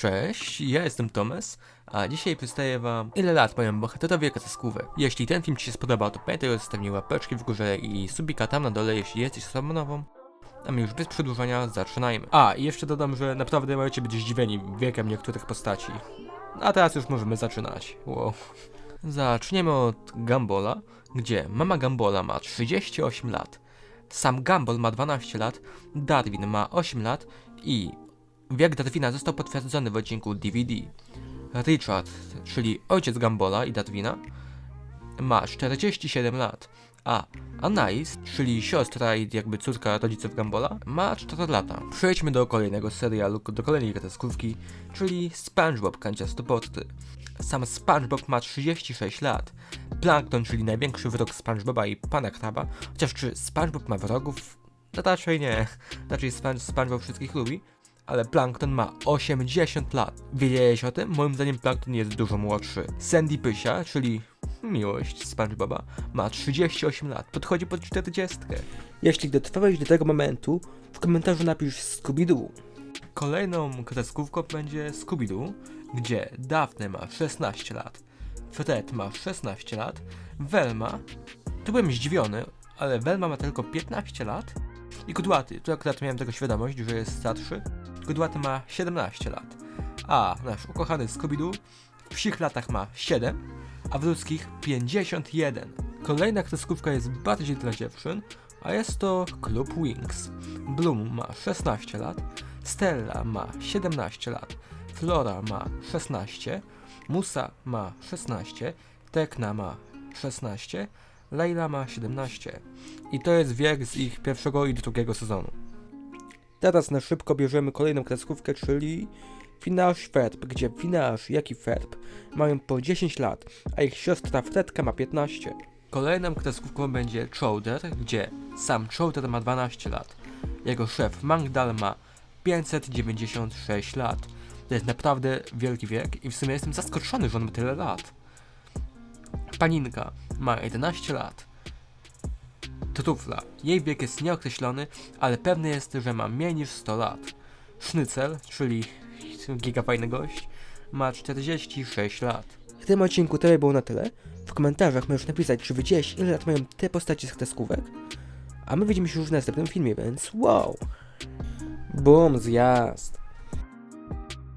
Cześć, ja jestem Tomes, a dzisiaj przedstawię wam ile lat mają bohaterowie kreskówek. Jeśli ten film ci się spodobał, to pamiętaj o zostawieniu łapeczki w górze i subika tam na dole, jeśli jesteś osobą nową. A my już bez przedłużania zaczynajmy. A, i jeszcze dodam, że naprawdę możecie być zdziwieni wiekiem niektórych postaci. A teraz już możemy zaczynać. Wow. Zaczniemy od Gambola, gdzie mama Gambola ma 38 lat, sam Gumball ma 12 lat, Darwin ma 8 lat i wiek Darwina został potwierdzony w odcinku DVD. Richard, czyli ojciec Gambola i Darwina, ma 47 lat, a Anais, czyli siostra i jakby córka rodziców Gambola, ma 4 lata. Przejdźmy do kolejnego serialu, do kolejnej kreskówki, czyli SpongeBob Kanciastoporty. Sam SpongeBob ma 36 lat. Plankton, czyli największy wrog SpongeBoba i Pana Kraba, chociaż czy SpongeBob ma wrogów? No raczej nie. Raczej Sponge, SpongeBob wszystkich lubi, ale Plankton ma 80 lat. Wiedziałeś o tym? Moim zdaniem Plankton jest dużo młodszy. Sandy Pysia, czyli miłość SpongeBoba, ma 38 lat. Podchodzi pod 40. Jeśli dotrwałeś do tego momentu, w komentarzu napisz Scooby-Doo. Kolejną kreskówką będzie Scooby-Doo, gdzie Daphne ma 16 lat, Fred ma 16 lat, Velma, tu byłem zdziwiony, ale Velma ma tylko 15 lat i Kudłaty, tu akurat miałem tego świadomość, że jest starszy, Kudłaty ma 17 lat, a nasz ukochany Scooby-Doo w psich latach ma 7, a w ludzkich 51. Kolejna kreskówka jest bardziej dla dziewczyn, a jest to Klub Wings. Bloom ma 16 lat, Stella ma 17 lat, Flora ma 16, Musa ma 16, Tekna ma 16, Layla ma 17. I to jest wiek z ich pierwszego i drugiego sezonu. Teraz na szybko bierzemy kolejną kreskówkę, czyli Finasz Ferb, gdzie Finasz, jak i Ferb mają po 10 lat, a ich siostra Fredka ma 15. Kolejną kreskówką będzie Chowder, gdzie sam Chowder ma 12 lat. Jego szef Mangdal ma 596 lat. To jest naprawdę wielki wiek i w sumie jestem zaskoczony, że on ma tyle lat. Paninka ma 11 lat. Trufla. Jej wiek jest nieokreślony, ale pewny jest, że ma mniej niż 100 lat. Sznycel, czyli gigafajny gość, ma 46 lat. W tym odcinku tyle było na tyle. W komentarzach możesz napisać, czy wiedziałeś, ile lat mają te postacie z kreskówek. A my widzimy się już w następnym filmie, więc wow! Bum, zjazd!